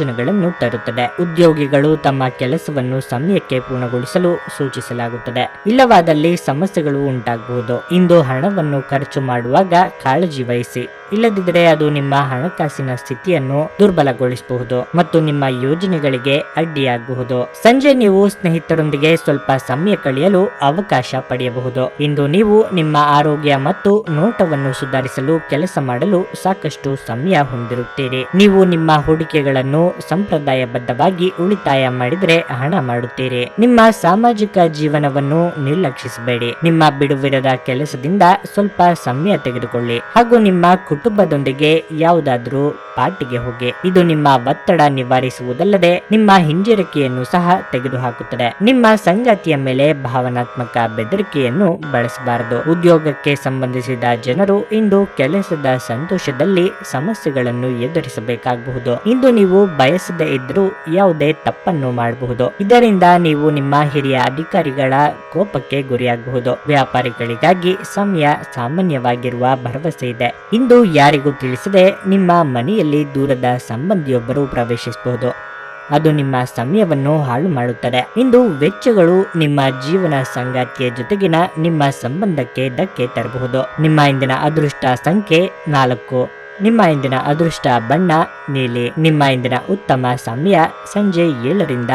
ಪ್ರಯೋಜನಗಳನ್ನು ತರುತ್ತದೆ. ಉದ್ಯೋಗಿಗಳು ತಮ್ಮ ಕೆಲಸವನ್ನು ಸಮಯಕ್ಕೆ ಪೂರ್ಣಗೊಳಿಸಲು ಸೂಚಿಸಲಾಗುತ್ತದೆ. ಇಲ್ಲವಾದಲ್ಲಿ ಸಮಸ್ಯೆಗಳು ಉಂಟಾಗಬಹುದು. ಇಂದು ಹಣವನ್ನು ಖರ್ಚು ಮಾಡುವಾಗ ಕಾಳಜಿ ವಹಿಸಿ. ಇಲ್ಲದಿದ್ದರೆ ಅದು ನಿಮ್ಮ ಹಣಕಾಸಿನ ಸ್ಥಿತಿಯನ್ನು ದುರ್ಬಲಗೊಳಿಸಬಹುದು ಮತ್ತು ನಿಮ್ಮ ಯೋಜನೆಗಳಿಗೆ ಅಡ್ಡಿಯಾಗಬಹುದು. ಸಂಜೆ ನೀವು ಸ್ನೇಹಿತರೊಂದಿಗೆ ಸ್ವಲ್ಪ ಸಮಯ ಕಳೆಯಲು ಅವಕಾಶ ಪಡೆಯಬಹುದು. ಇಂದು ನೀವು ನಿಮ್ಮ ಆರೋಗ್ಯ ಮತ್ತು ನೋಟವನ್ನು ಸುಧಾರಿಸಲು ಕೆಲಸ ಮಾಡಲು ಸಾಕಷ್ಟು ಸಮಯ ಹೊಂದಿರುತ್ತೀರಿ. ನೀವು ನಿಮ್ಮ ಹೂಡಿಕೆಗಳನ್ನು ಸಂಪ್ರದಾಯಬದ್ಧವಾಗಿ ಉಳಿತಾಯ ಮಾಡಿದರೆ ಹಣ ಮಾಡುತ್ತೀರಿ. ನಿಮ್ಮ ಸಾಮಾಜಿಕ ಜೀವನವನ್ನು ನಿರ್ಲಕ್ಷಿಸಬೇಡಿ. ನಿಮ್ಮ ಬಿಡುವಿರದ ಕೆಲಸದಿಂದ ಸ್ವಲ್ಪ ಸಮಯ ತೆಗೆದುಕೊಳ್ಳಿ. ಹಾಗೂ ನಿಮ್ಮ ಕುಟುಂಬದೊಂದಿಗೆ ಯಾವುದಾದ್ರೂ ಪಾರ್ಟಿಗೆ ಹೋಗಿ. ಇದು ನಿಮ್ಮ ಒತ್ತಡ ನಿವಾರಿಸುವುದಲ್ಲದೆ ನಿಮ್ಮ ಹಿಂಜರಿಕೆಯನ್ನು ಸಹ ತೆಗೆದುಹಾಕುತ್ತದೆ. ನಿಮ್ಮ ಸಂಗಾತಿಯ ಮೇಲೆ ಭಾವನಾತ್ಮಕ ಬೆದರಿಕೆಯನ್ನು ಬಳಸಬಾರದು. ಉದ್ಯೋಗಕ್ಕೆ ಸಂಬಂಧಿಸಿದ ಜನರು ಇಂದು ಕೆಲಸದ ಸಂತೋಷದಲ್ಲಿ ಸಮಸ್ಯೆಗಳನ್ನು ಎದುರಿಸಬೇಕಾಗಬಹುದು. ಇಂದು ನೀವು ಬಯಸದೇ ಇದ್ರೂ ಯಾವುದೇ ತಪ್ಪನ್ನು ಮಾಡಬಹುದು. ಇದರಿಂದ ನೀವು ನಿಮ್ಮ ಹಿರಿಯ ಅಧಿಕಾರಿಗಳ ಕೋಪಕ್ಕೆ ಗುರಿಯಾಗಬಹುದು. ವ್ಯಾಪಾರಿಗಳಿಗಾಗಿ ಸಮಯ ಸಾಮಾನ್ಯವಾಗಿರುವ ಭರವಸೆ ಇದೆ. ಇಂದು ಯಾರಿಗೂ ತಿಳಿಸದೆ ನಿಮ್ಮ ಮನೆಯಲ್ಲಿ ದೂರದ ಸಂಬಂಧಿಯೊಬ್ಬರು ಪ್ರವೇಶಿಸಬಹುದು. ಅದು ನಿಮ್ಮ ಸಮಯವನ್ನು ಹಾಳು ಮಾಡುತ್ತದೆ. ಇಂದು ವೆಚ್ಚಗಳು ನಿಮ್ಮ ಜೀವನ ಸಂಗಾತಿಯ ಜೊತೆಗಿನ ನಿಮ್ಮ ಸಂಬಂಧಕ್ಕೆ ಧಕ್ಕೆ ತರಬಹುದು. ನಿಮ್ಮ ಇಂದಿನ ಅದೃಷ್ಟ ಸಂಖ್ಯೆ ನಾಲ್ಕು. ನಿಮ್ಮ ಇಂದಿನ ಅದೃಷ್ಟ ಬಣ್ಣ, ನೀಲಿ ನಿಮ್ಮ ಇಂದಿನ ಉತ್ತಮ ಸಮಯ ಸಂಜೆ ಏಳರಿಂದ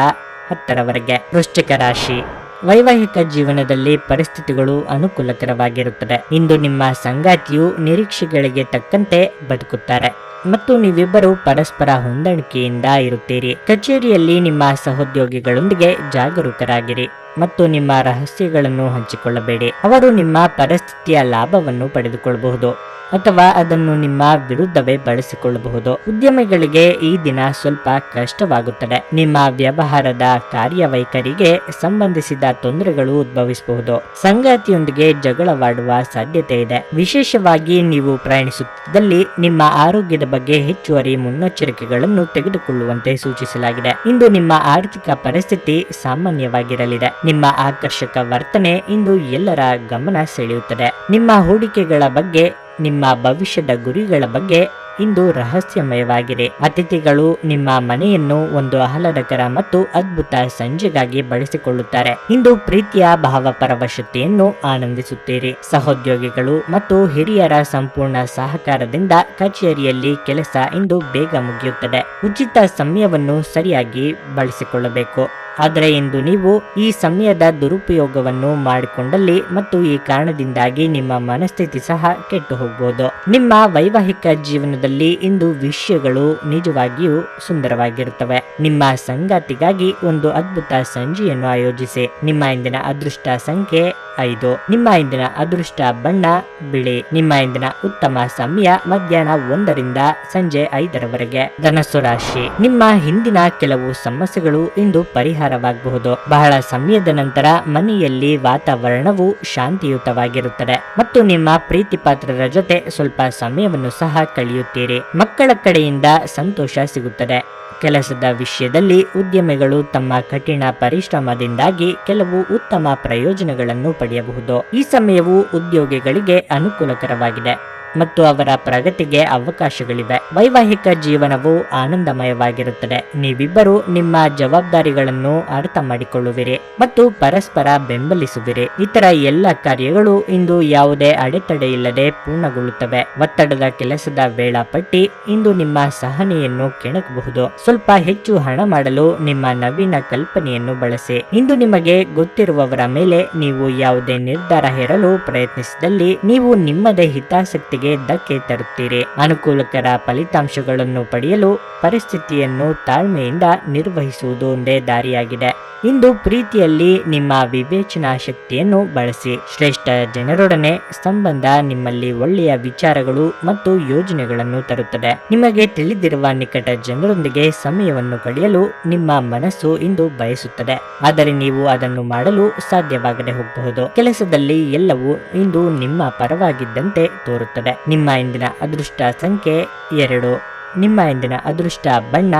ಹತ್ತರವರೆಗೆ. ವೃಶ್ಚಿಕ ರಾಶಿ. ವೈವಾಹಿಕ ಜೀವನದಲ್ಲಿ ಪರಿಸ್ಥಿತಿಗಳು ಅನುಕೂಲಕರವಾಗಿರುತ್ತದೆ. ಇಂದು ನಿಮ್ಮ ಸಂಗಾತಿಯು ನಿರೀಕ್ಷೆಗಳಿಗೆ ತಕ್ಕಂತೆ ಬದುಕುತ್ತಾರೆ. ಮತ್ತು ನೀವಿಬ್ಬರು ಪರಸ್ಪರ ಹೊಂದಾಣಿಕೆಯಿಂದ ಇರುತ್ತೀರಿ. ಕಚೇರಿಯಲ್ಲಿ ನಿಮ್ಮ ಸಹೋದ್ಯೋಗಿಗಳೊಂದಿಗೆ ಜಾಗರೂಕರಾಗಿರಿ ಮತ್ತು ನಿಮ್ಮ ರಹಸ್ಯಗಳನ್ನು ಹಂಚಿಕೊಳ್ಳಬೇಡಿ. ಅವರು ನಿಮ್ಮ ಪರಿಸ್ಥಿತಿಯ ಲಾಭವನ್ನು ಪಡೆದುಕೊಳ್ಳಬಹುದು ಅಥವಾ ಅದನ್ನು ನಿಮ್ಮ ವಿರುದ್ಧವೇ ಬಳಸಿಕೊಳ್ಳಬಹುದು. ಉದ್ಯಮಿಗಳಿಗೆ ಈ ದಿನ ಸ್ವಲ್ಪ ಕಷ್ಟವಾಗುತ್ತದೆ. ನಿಮ್ಮ ವ್ಯವಹಾರದ ಕಾರ್ಯವೈಖರಿಗೆ ಸಂಬಂಧಿಸಿದ ತೊಂದರೆಗಳು ಉದ್ಭವಿಸಬಹುದು. ಸಂಗಾತಿಯೊಂದಿಗೆ ಜಗಳವಾಡುವ ಸಾಧ್ಯತೆ ಇದೆ. ವಿಶೇಷವಾಗಿ ನೀವು ಪ್ರಯಾಣಿಸುತ್ತಿದ್ದಲ್ಲಿ ನಿಮ್ಮ ಆರೋಗ್ಯದ ಬಗ್ಗೆ ಹೆಚ್ಚುವರಿ ಮುನ್ನೆಚ್ಚರಿಕೆಗಳನ್ನು ತೆಗೆದುಕೊಳ್ಳುವಂತೆ ಸೂಚಿಸಲಾಗಿದೆ. ಇಂದು ನಿಮ್ಮ ಆರ್ಥಿಕ ಪರಿಸ್ಥಿತಿ ಸಾಮಾನ್ಯವಾಗಿರಲಿದೆ. ನಿಮ್ಮ ಆಕರ್ಷಕ ವರ್ತನೆ ಇಂದು ಎಲ್ಲರ ಗಮನ ಸೆಳೆಯುತ್ತದೆ. ನಿಮ್ಮ ಹೂಡಿಕೆಗಳ ಬಗ್ಗೆ ನಿಮ್ಮ ಭವಿಷ್ಯದ ಗುರಿಗಳ ಬಗ್ಗೆ ಇಂದು ರಹಸ್ಯಮಯವಾಗಿದೆ. ಅತಿಥಿಗಳು ನಿಮ್ಮ ಮನೆಯನ್ನು ಒಂದು ಆಹ್ಲಾದಕರ ಮತ್ತು ಅದ್ಭುತ ಸಂಜೆಗಾಗಿ ಬಳಸಿಕೊಳ್ಳುತ್ತಾರೆ. ಇಂದು ಪ್ರೀತಿಯ ಭಾವಪರವಶತೆಯನ್ನು ಆನಂದಿಸುತ್ತೀರಿ. ಸಹೋದ್ಯೋಗಿಗಳು ಮತ್ತು ಹಿರಿಯರ ಸಂಪೂರ್ಣ ಸಹಕಾರದಿಂದ ಕಚೇರಿಯಲ್ಲಿ ಕೆಲಸ ಇಂದು ಬೇಗ ಮುಗಿಯುತ್ತದೆ. ಉಚಿತ ಸಮಯವನ್ನು ಸರಿಯಾಗಿ ಬಳಸಿಕೊಳ್ಳಬೇಕು. ಆದರೆ ಇಂದು ನೀವು ಈ ಸಮಯದ ದುರುಪಯೋಗವನ್ನು ಮಾಡಿಕೊಂಡಲ್ಲಿ ಮತ್ತು ಈ ಕಾರಣದಿಂದಾಗಿ ನಿಮ್ಮ ಮನಸ್ಥಿತಿ ಸಹ ಕೆಟ್ಟು ಹೋಗಬಹುದು ನಿಮ್ಮ ವೈವಾಹಿಕ ಜೀವನದಲ್ಲಿ ಇಂದು ವಿಷಯಗಳು ನಿಜವಾಗಿಯೂ ಸುಂದರವಾಗಿರುತ್ತವೆ. ನಿಮ್ಮ ಸಂಗಾತಿಗಾಗಿ ಒಂದು ಅದ್ಭುತ ಸಂಜೆಯನ್ನು ಆಯೋಜಿಸಿ. ನಿಮ್ಮ ಇಂದಿನ ಅದೃಷ್ಟ ಸಂಖ್ಯೆ ಐದು. ನಿಮ್ಮ ಇಂದಿನ ಅದೃಷ್ಟ ಬಣ್ಣ ಬಿಳಿ. ನಿಮ್ಮ ಇಂದಿನ ಉತ್ತಮ ಸಮಯ ಮಧ್ಯಾಹ್ನ ಒಂದರಿಂದ ಸಂಜೆ ಐದರವರೆಗೆ. ಧನಸ್ಸು ರಾಶಿ. ನಿಮ್ಮ ಹಿಂದಿನ ಕೆಲವು ಸಮಸ್ಯೆಗಳು ಇಂದು ಪರಿಹಾರವಾಗಬಹುದು. ಬಹಳ ಸಮಯದ ನಂತರ ಮನೆಯಲ್ಲಿ ವಾತಾವರಣವು ಶಾಂತಿಯುತವಾಗಿರುತ್ತದೆ. ಮತ್ತು ನಿಮ್ಮ ಪ್ರೀತಿ ಪಾತ್ರರ ಜೊತೆ ಸ್ವಲ್ಪ ಸಮಯವನ್ನು ಸಹ ಕಳೆಯುತ್ತೀರಿ. ಮಕ್ಕಳ ಕಡೆಯಿಂದ ಸಂತೋಷ ಸಿಗುತ್ತದೆ. ಕೆಲಸದ ವಿಷಯದಲ್ಲಿ ಉದ್ಯಮಿಗಳು ತಮ್ಮ ಕಠಿಣ ಪರಿಶ್ರಮದಿಂದಾಗಿ ಕೆಲವು ಉತ್ತಮ ಪ್ರಯೋಜನಗಳನ್ನು ಪಡೆಯಬಹುದು. ಈ ಸಮಯವು ಉದ್ಯೋಗಿಗಳಿಗೆ ಅನುಕೂಲಕರವಾಗಿದೆ. ಮತ್ತು ಅವರ ಪ್ರಗತಿಗೆ ಅವಕಾಶಗಳಿವೆ. ವೈವಾಹಿಕ ಜೀವನವು ಆನಂದಮಯವಾಗಿರುತ್ತದೆ. ನೀವಿಬ್ಬರು ನಿಮ್ಮ ಜವಾಬ್ದಾರಿಗಳನ್ನು ಅರ್ಥ ಮಾಡಿಕೊಳ್ಳುವಿರಿ ಮತ್ತು ಪರಸ್ಪರ ಬೆಂಬಲಿಸುವಿರಿ. ಇತರ ಎಲ್ಲ ಕಾರ್ಯಗಳು ಇಂದು ಯಾವುದೇ ಅಡೆತಡೆ ಇಲ್ಲದೆ ಪೂರ್ಣಗೊಳ್ಳುತ್ತವೆ. ಒತ್ತಡದ ಕೆಲಸದ ವೇಳಾಪಟ್ಟಿ ಇಂದು ನಿಮ್ಮ ಸಹನೆಯನ್ನು ಕೆಣಕಬಹುದು. ಸ್ವಲ್ಪ ಹೆಚ್ಚು ಹಣ ಮಾಡಲು ನಿಮ್ಮ ನವೀನ ಕಲ್ಪನೆಯನ್ನು ಬಳಸಿ. ಇಂದು ನಿಮಗೆ ಗೊತ್ತಿರುವವರ ಮೇಲೆ ನೀವು ಯಾವುದೇ ನಿರ್ಧಾರ ಹೇರಲು ಪ್ರಯತ್ನಿಸಿದಲ್ಲಿ ನೀವು ನಿಮ್ಮದೇ ಹಿತಾಸಕ್ತಿಗೆ ಧಕ್ಕೆ ತರುತ್ತೀರಿ. ಅನುಕೂಲಕರ ಫಲಿತಾಂಶಗಳನ್ನು ಪಡೆಯಲು ಪರಿಸ್ಥಿತಿಯನ್ನು ತಾಳ್ಮೆಯಿಂದ ನಿರ್ವಹಿಸುವುದು ಒಂದೇ ದಾರಿಯಾಗಿದೆ. ಇಂದು ಪ್ರೀತಿಯಲ್ಲಿ ನಿಮ್ಮ ವಿವೇಚನಾ ಶಕ್ತಿಯನ್ನು ಬಳಸಿ. ಶ್ರೇಷ್ಠ ಜನರೊಡನೆ ಸಂಬಂಧ ನಿಮ್ಮಲ್ಲಿ ಒಳ್ಳೆಯ ವಿಚಾರಗಳು ಮತ್ತು ಯೋಜನೆಗಳನ್ನು ತರುತ್ತದೆ. ನಿಮಗೆ ತಿಳಿದಿರುವ ನಿಕಟ ಜನರೊಂದಿಗೆ ಸಮಯವನ್ನು ಕಳೆಯಲು ನಿಮ್ಮ ಮನಸ್ಸು ಇಂದು ಬಯಸುತ್ತದೆ. ಆದರೆ ನೀವು ಅದನ್ನು ಮಾಡಲು ಸಾಧ್ಯವಾಗದೆ ಹೋಗಬಹುದು. ಕೆಲಸದಲ್ಲಿ ಎಲ್ಲವೂ ಇಂದು ನಿಮ್ಮ ಪರವಾಗಿದ್ದಂತೆ ತೋರುತ್ತದೆ. ನಿಮ್ಮ ಇಂದಿನ ಅದೃಷ್ಟ ಸಂಖ್ಯೆ ಎರಡು. ನಿಮ್ಮ ಇಂದಿನ ಅದೃಷ್ಟ ಬಣ್ಣ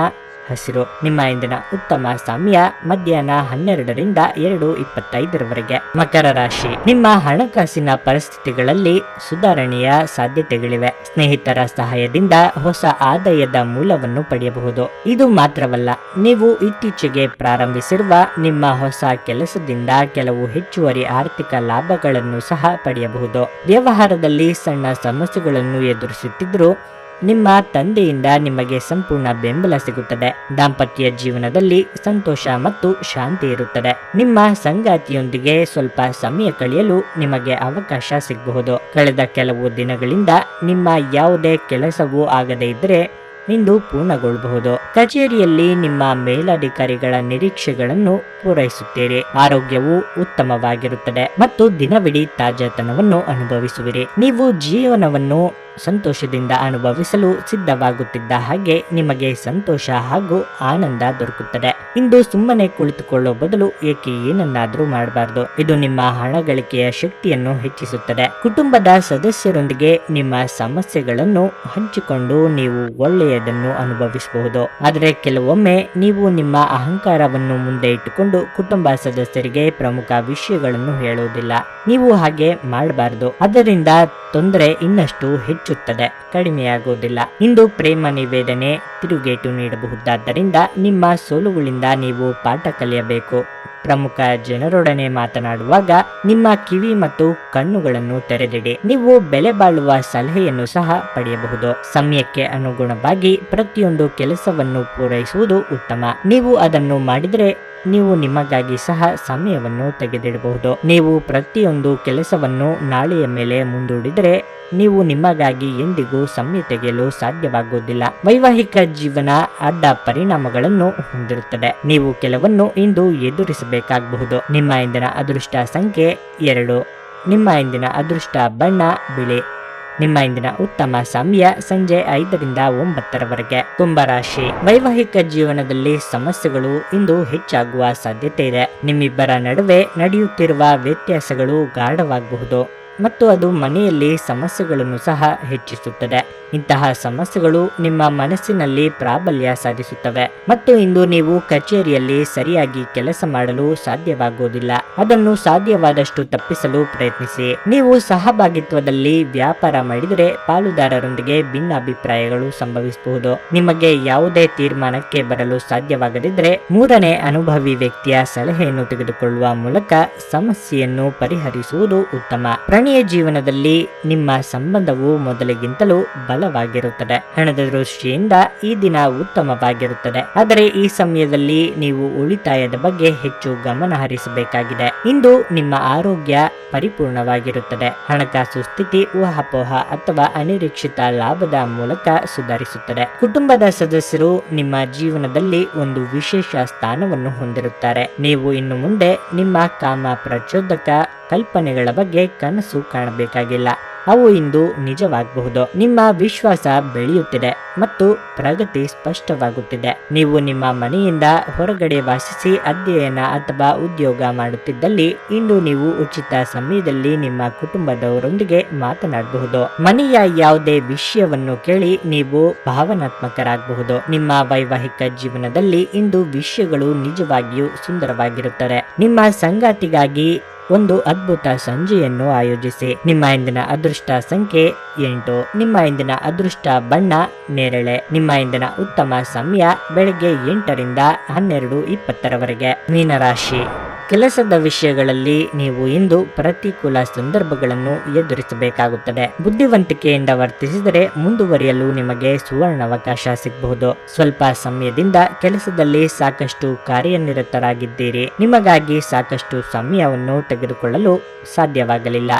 ಹಸಿರು. ನಿಮ್ಮ ಇಂದಿನ ಉತ್ತಮ ಸಮಯ ಮಧ್ಯಾಹ್ನ ಹನ್ನೆರಡರಿಂದ ಎರಡು ಇಪ್ಪತ್ತೈದರವರೆಗೆ. ಮಕರ ರಾಶಿ. ನಿಮ್ಮ ಹಣಕಾಸಿನ ಪರಿಸ್ಥಿತಿಗಳಲ್ಲಿ ಸುಧಾರಣೆಯ ಸಾಧ್ಯತೆಗಳಿವೆ. ಸ್ನೇಹಿತರ ಸಹಾಯದಿಂದ ಹೊಸ ಆದಾಯದ ಮೂಲವನ್ನು ಪಡೆಯಬಹುದು. ಇದು ಮಾತ್ರವಲ್ಲ, ನೀವು ಇತ್ತೀಚೆಗೆ ಪ್ರಾರಂಭಿಸಿರುವ ನಿಮ್ಮ ಹೊಸ ಕೆಲಸದಿಂದ ಕೆಲವು ಹೆಚ್ಚುವರಿ ಆರ್ಥಿಕ ಲಾಭಗಳನ್ನು ಸಹ ಪಡೆಯಬಹುದು. ವ್ಯವಹಾರದಲ್ಲಿ ಸಣ್ಣ ಸಮಸ್ಯೆಗಳನ್ನು ಎದುರಿಸುತ್ತಿದ್ದರೂ ನಿಮ್ಮ ತಂದೆಯಿಂದ ನಿಮಗೆ ಸಂಪೂರ್ಣ ಬೆಂಬಲ ಸಿಗುತ್ತದೆ. ದಾಂಪತ್ಯ ಜೀವನದಲ್ಲಿ ಸಂತೋಷ ಮತ್ತು ಶಾಂತಿ ಇರುತ್ತದೆ. ನಿಮ್ಮ ಸಂಗಾತಿಯೊಂದಿಗೆ ಸ್ವಲ್ಪ ಸಮಯ ಕಳೆಯಲು ನಿಮಗೆ ಅವಕಾಶ ಸಿಗಬಹುದು. ಕಳೆದ ಕೆಲವು ದಿನಗಳಿಂದ ನಿಮ್ಮ ಯಾವುದೇ ಕೆಲಸವೂ ಆಗದೇ ಇದ್ದರೆ ಇಂದು ಪೂರ್ಣಗೊಳ್ಳಬಹುದು ಕಚೇರಿಯಲ್ಲಿ ನಿಮ್ಮ ಮೇಲಧಿಕಾರಿಗಳ ನಿರೀಕ್ಷೆಗಳನ್ನು ಪೂರೈಸುತ್ತೀರಿ. ಆರೋಗ್ಯವು ಉತ್ತಮವಾಗಿರುತ್ತದೆ ಮತ್ತು ದಿನವಿಡೀ ತಾಜಾತನವನ್ನು ಅನುಭವಿಸುವಿರಿ. ನೀವು ಜೀವನವನ್ನು ಸಂತೋಷದಿಂದ ಅನುಭವಿಸಲು ಸಿದ್ಧವಾಗುತ್ತಿದ್ದ ಹಾಗೆ ನಿಮಗೆ ಸಂತೋಷ ಹಾಗೂ ಆನಂದ ದೊರಕುತ್ತದೆ. ಇಂದು ಸುಮ್ಮನೆ ಕುಳಿತುಕೊಳ್ಳೋ ಬದಲು ಏಕೆ ಏನನ್ನಾದ್ರೂ ಮಾಡಬಾರದು. ಇದು ನಿಮ್ಮ ಹಣ ಗಳಿಕೆಯ ಶಕ್ತಿಯನ್ನು ಹೆಚ್ಚಿಸುತ್ತದೆ. ಕುಟುಂಬದ ಸದಸ್ಯರೊಂದಿಗೆ ನಿಮ್ಮ ಸಮಸ್ಯೆಗಳನ್ನು ಹಂಚಿಕೊಂಡು ನೀವು ಒಳ್ಳೆಯದನ್ನು ಅನುಭವಿಸಬಹುದು. ಆದರೆ ಕೆಲವೊಮ್ಮೆ ನೀವು ನಿಮ್ಮ ಅಹಂಕಾರವನ್ನು ಮುಂದೆ ಇಟ್ಟುಕೊಂಡು ಕುಟುಂಬ ಸದಸ್ಯರಿಗೆ ಪ್ರಮುಖ ವಿಷಯಗಳನ್ನು ಹೇಳುವುದಿಲ್ಲ. ನೀವು ಹಾಗೆ ಮಾಡಬಾರದು. ಅದರಿಂದ ತೊಂದರೆ ಇನ್ನಷ್ಟು ಹೆಚ್ಚುತ್ತದೆ, ಕಡಿಮೆಯಾಗುವುದಿಲ್ಲ. ಇಂದು ಪ್ರೇಮ ನಿವೇದನೆ ತಿರುಗೇಟು ನೀಡಬಹುದಾದ್ದರಿಂದ ನಿಮ್ಮ ಸೋಲುಗಳಿಂದ ನೀವು ಪಾಠ ಕಲಿಯಬೇಕು. ಪ್ರಮುಖ ಜನರೊಡನೆ ಮಾತನಾಡುವಾಗ ನಿಮ್ಮ ಕಿವಿ ಮತ್ತು ಕಣ್ಣುಗಳನ್ನು ತೆರೆದಿಡಿ. ನೀವು ಬೆಲೆ ಬಾಳುವ ಸಲಹೆಯನ್ನು ಸಹ ಪಡೆಯಬಹುದು. ಸಮಯಕ್ಕೆ ಅನುಗುಣವಾಗಿ ಪ್ರತಿಯೊಂದು ಕೆಲಸವನ್ನು ಪೂರೈಸುವುದು ಉತ್ತಮ. ನೀವು ಅದನ್ನು ಮಾಡಿದರೆ ನೀವು ನಿಮಗಾಗಿ ಸಹ ಸಮಯವನ್ನು ತೆಗೆದಿಡಬಹುದು. ನೀವು ಪ್ರತಿಯೊಂದು ಕೆಲಸವನ್ನು ನಾಳೆಯ ಮೇಲೆ ಮುಂದೂಡಿದರೆ ನೀವು ನಿಮಗಾಗಿ ಎಂದಿಗೂ ಸಮಯ ತೆಗೆಯಲು ಸಾಧ್ಯವಾಗುವುದಿಲ್ಲ. ವೈವಾಹಿಕ ಜೀವನ ಅಡ್ಡ ಪರಿಣಾಮಗಳನ್ನು ಹೊಂದಿರುತ್ತದೆ. ನೀವು ಕೆಲವನ್ನು ಇಂದು ಎದುರಿಸಬೇಕಾಗಬಹುದು. ನಿಮ್ಮ ಇಂದಿನ ಅದೃಷ್ಟ ಸಂಖ್ಯೆ ಎರಡು. ನಿಮ್ಮ ಇಂದಿನ ಅದೃಷ್ಟ ಬಣ್ಣ, ಬಿಳಿ. ನಿಮ್ಮ ಇಂದಿನ ಉತ್ತಮ ಸಮಯ ಸಂಜೆ ಐದರಿಂದ ಒಂಬತ್ತರವರೆಗೆ. ಕುಂಭರಾಶಿ. ವೈವಾಹಿಕ ಜೀವನದಲ್ಲಿ ಸಮಸ್ಯೆಗಳು ಇಂದು ಹೆಚ್ಚಾಗುವ ಸಾಧ್ಯತೆ ಇದೆ. ನಿಮ್ಮಿಬ್ಬರ ನಡುವೆ ನಡೆಯುತ್ತಿರುವ ವ್ಯತ್ಯಾಸಗಳು ಗಾಢವಾಗಬಹುದು. ಮತ್ತು ಅದು ಮನೆಯಲ್ಲಿ ಸಮಸ್ಯೆಗಳನ್ನು ಸಹ ಹೆಚ್ಚಿಸುತ್ತದೆ. ಇಂತಹ ಸಮಸ್ಯೆಗಳು ನಿಮ್ಮ ಮನಸ್ಸಿನಲ್ಲಿ ಪ್ರಾಬಲ್ಯ ಸಾಧಿಸುತ್ತವೆ. ಮತ್ತು ಇಂದು ನೀವು ಕಚೇರಿಯಲ್ಲಿ ಸರಿಯಾಗಿ ಕೆಲಸ ಮಾಡಲು ಸಾಧ್ಯವಾಗುವುದಿಲ್ಲ. ಅದನ್ನು ಸಾಧ್ಯವಾದಷ್ಟು ತಪ್ಪಿಸಲು ಪ್ರಯತ್ನಿಸಿ. ನೀವು ಸಹಭಾಗಿತ್ವದಲ್ಲಿ ವ್ಯಾಪಾರ ಮಾಡಿದರೆ ಪಾಲುದಾರರೊಂದಿಗೆ ಭಿನ್ನಾಭಿಪ್ರಾಯಗಳು ಸಂಭವಿಸಬಹುದು. ನಿಮಗೆ ಯಾವುದೇ ತೀರ್ಮಾನಕ್ಕೆ ಬರಲು ಸಾಧ್ಯವಾಗದಿದ್ದರೆ ಮೂರನೇ ಅನುಭವಿ ವ್ಯಕ್ತಿಯ ಸಲಹೆಯನ್ನು ತೆಗೆದುಕೊಳ್ಳುವ ಮೂಲಕ ಸಮಸ್ಯೆಯನ್ನು ಪರಿಹರಿಸುವುದು ಉತ್ತಮ. ಮನೆಯ ಜೀವನದಲ್ಲಿ ನಿಮ್ಮ ಸಂಬಂಧವು ಮೊದಲಿಗಿಂತಲೂ ಬಲವಾಗಿರುತ್ತದೆ. ಹಣದ ದೃಷ್ಟಿಯಿಂದ ಈ ದಿನ ಉತ್ತಮವಾಗಿರುತ್ತದೆ. ಆದರೆ ಈ ಸಮಯದಲ್ಲಿ ನೀವು ಉಳಿತಾಯದ ಬಗ್ಗೆ ಹೆಚ್ಚು ಗಮನ ಹರಿಸಬೇಕಾಗಿದೆ. ಇಂದು ನಿಮ್ಮ ಆರೋಗ್ಯ ಪರಿಪೂರ್ಣವಾಗಿರುತ್ತದೆ. ಹಣಕಾಸು ಸ್ಥಿತಿ ಊಹಾಪೋಹ ಅಥವಾ ಅನಿರೀಕ್ಷಿತ ಲಾಭದ ಮೂಲಕ ಸುಧಾರಿಸುತ್ತದೆ. ಕುಟುಂಬದ ಸದಸ್ಯರು ನಿಮ್ಮ ಜೀವನದಲ್ಲಿ ಒಂದು ವಿಶೇಷ ಸ್ಥಾನವನ್ನು ಹೊಂದಿರುತ್ತಾರೆ. ನೀವು ಇನ್ನು ಮುಂದೆ ನಿಮ್ಮ ಕಾಮ ಪ್ರಚೋದಕ ಕಲ್ಪನೆಗಳ ಬಗ್ಗೆ ಕನಸು ಕಾಣಬೇಕಾಗಿಲ್ಲ. ಅವು ಇಂದು ನಿಜವಾಗಬಹುದು. ನಿಮ್ಮ ವಿಶ್ವಾಸ ಬೆಳೆಯುತ್ತಿದೆ ಮತ್ತು ಪ್ರಗತಿ ಸ್ಪಷ್ಟವಾಗುತ್ತಿದೆ. ನೀವು ನಿಮ್ಮ ಮನೆಯಿಂದ ಹೊರಗಡೆ ವಾಸಿಸಿ ಅಧ್ಯಯನ ಅಥವಾ ಉದ್ಯೋಗ ಮಾಡುತ್ತಿದ್ದಲ್ಲಿ ಇಂದು ನೀವು ಉಚಿತ ಸಮಯದಲ್ಲಿ ನಿಮ್ಮ ಕುಟುಂಬದವರೊಂದಿಗೆ ಮಾತನಾಡಬಹುದು. ಮನೆಯ ಯಾವುದೇ ವಿಷಯವನ್ನು ಕೇಳಿ ನೀವು ಭಾವನಾತ್ಮಕರಾಗಬಹುದು. ನಿಮ್ಮ ವೈವಾಹಿಕ ಜೀವನದಲ್ಲಿ ಇಂದು ವಿಷಯಗಳು ನಿಜವಾಗಿಯೂ ಸುಂದರವಾಗಿರುತ್ತದೆ ನಿಮ್ಮ ಸಂಗಾತಿಗಾಗಿ ಒಂದು ಅದ್ಭುತ ಸಂಜೆಯನ್ನು ಆಯೋಜಿಸಿ. ನಿಮ್ಮ ಇಂದಿನ ಅದೃಷ್ಟ ಸಂಖ್ಯೆ ಎಂಟು. ನಿಮ್ಮ ಇಂದಿನ ಅದೃಷ್ಟ ಬಣ್ಣ ನೇರಳೆ. ನಿಮ್ಮ ಇಂದಿನ ಉತ್ತಮ ಸಮಯ ಬೆಳಗ್ಗೆ ಎಂಟರಿಂದ ಹನ್ನೆರಡು ಇಪ್ಪತ್ತರವರೆಗೆ. ಮೀನರಾಶಿ. ಕೆಲಸದ ವಿಷಯಗಳಲ್ಲಿ ನೀವು ಇಂದು ಪ್ರತಿಕೂಲ ಸಂದರ್ಭಗಳನ್ನು ಎದುರಿಸಬೇಕಾಗುತ್ತದೆ. ಬುದ್ಧಿವಂತಿಕೆಯಿಂದ ವರ್ತಿಸಿದರೆ ಮುಂದುವರಿಯಲು ನಿಮಗೆ ಸುವರ್ಣಾವಕಾಶ ಸಿಗಬಹುದು. ಸ್ವಲ್ಪ ಸಮಯದಿಂದ ಕೆಲಸದಲ್ಲಿ ಸಾಕಷ್ಟು ಕಾರ್ಯನಿರತರಾಗಿದ್ದೀರಿ. ನಿಮಗಾಗಿ ಸಾಕಷ್ಟು ಸಮಯವನ್ನು ತೆಗೆದುಕೊಳ್ಳಲು ಸಾಧ್ಯವಾಗಲಿಲ್ಲ.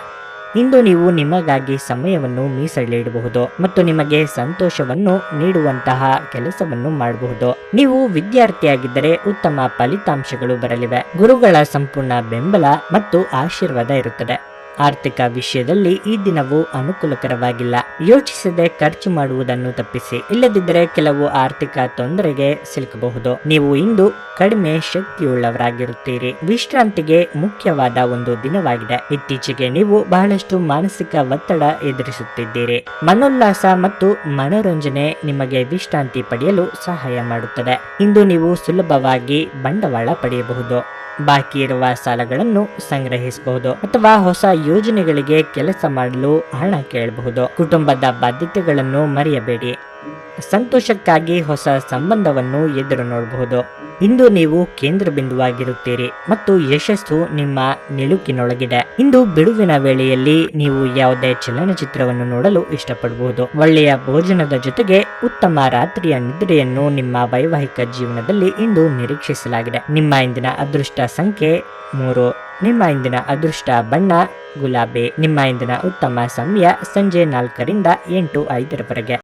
ಇಂದು ನೀವು ನಿಮಗಾಗಿ ಸಮಯವನ್ನು ಮೀಸಲಿಡಬಹುದು ಮತ್ತು ನಿಮಗೆ ಸಂತೋಷವನ್ನು ನೀಡುವಂತಹ ಕೆಲಸವನ್ನು ಮಾಡಬಹುದು. ನೀವು ವಿದ್ಯಾರ್ಥಿಯಾಗಿದ್ದರೆ ಉತ್ತಮ ಫಲಿತಾಂಶಗಳು ಬರಲಿವೆ. ಗುರುಗಳ ಸಂಪೂರ್ಣ ಬೆಂಬಲ ಮತ್ತು ಆಶೀರ್ವಾದ ಇರುತ್ತದೆ. ಆರ್ಥಿಕ ವಿಷಯದಲ್ಲಿ ಈ ದಿನವು ಅನುಕೂಲಕರವಾಗಿಲ್ಲ. ಯೋಚಿಸದೆ ಖರ್ಚು ಮಾಡುವುದನ್ನು ತಪ್ಪಿಸಿ, ಇಲ್ಲದಿದ್ದರೆ ಕೆಲವು ಆರ್ಥಿಕ ತೊಂದರೆಗೆ ಸಿಲುಕಬಹುದು. ನೀವು ಇಂದು ಕಡಿಮೆ ಶಕ್ತಿಯುಳ್ಳವರಾಗಿರುತ್ತೀರಿ. ವಿಶ್ರಾಂತಿಗೆ ಮುಖ್ಯವಾದ ಒಂದು ದಿನವಾಗಿದೆ. ಇತ್ತೀಚೆಗೆ ನೀವು ಬಹಳಷ್ಟು ಮಾನಸಿಕ ಒತ್ತಡ ಎದುರಿಸುತ್ತಿದ್ದೀರಿ. ಮನೋಲ್ಲಾಸ ಮತ್ತು ಮನೋರಂಜನೆ ನಿಮಗೆ ವಿಶ್ರಾಂತಿ ಪಡೆಯಲು ಸಹಾಯ ಮಾಡುತ್ತದೆ. ಇಂದು ನೀವು ಸುಲಭವಾಗಿ ಬಂಡವಾಳ ಪಡೆಯಬಹುದು. ಬಾಕಿ ಇರುವ ಸಾಲಗಳನ್ನು ಸಂಗ್ರಹಿಸಬಹುದು ಅಥವಾ ಹೊಸ ಯೋಜನೆಗಳಿಗೆ ಕೆಲಸ ಮಾಡಲು ಹಣ ಕೇಳಬಹುದು. ಕುಟುಂಬದ ಬಾಧ್ಯತೆಗಳನ್ನು ಮರೆಯಬೇಡಿ. ಸಂತೋಷಕ್ಕಾಗಿ ಹೊಸ ಸಂಬಂಧವನ್ನು ಎದುರು ನೋಡಬಹುದು. ಇಂದು ನೀವು ಕೇಂದ್ರ ಬಿಂದುವಾಗಿರುತ್ತೀರಿ ಮತ್ತು ಯಶಸ್ಸು ನಿಮ್ಮ ನಿಲುಕಿನೊಳಗಿದೆ. ಇಂದು ಬಿಡುವಿನ ವೇಳೆಯಲ್ಲಿ ನೀವು ಯಾವುದೇ ಚಲನಚಿತ್ರವನ್ನು ನೋಡಲು ಇಷ್ಟಪಡಬಹುದು. ಒಳ್ಳೆಯ ಭೋಜನದ ಜೊತೆಗೆ ಉತ್ತಮ ರಾತ್ರಿಯ ನಿದ್ರೆಯನ್ನು ನಿಮ್ಮ ವೈವಾಹಿಕ ಜೀವನದಲ್ಲಿ ಇಂದು ನಿರೀಕ್ಷಿಸಲಾಗಿದೆ. ನಿಮ್ಮ ಇಂದಿನ ಅದೃಷ್ಟ ಸಂಖ್ಯೆ ಮೂರು. ನಿಮ್ಮ ಇಂದಿನ ಅದೃಷ್ಟ ಬಣ್ಣ ಗುಲಾಬಿ. ನಿಮ್ಮ ಇಂದಿನ ಉತ್ತಮ ಸಮಯ ಸಂಜೆ ನಾಲ್ಕರಿಂದ ಎಂಟು ಐದರವರೆಗೆ.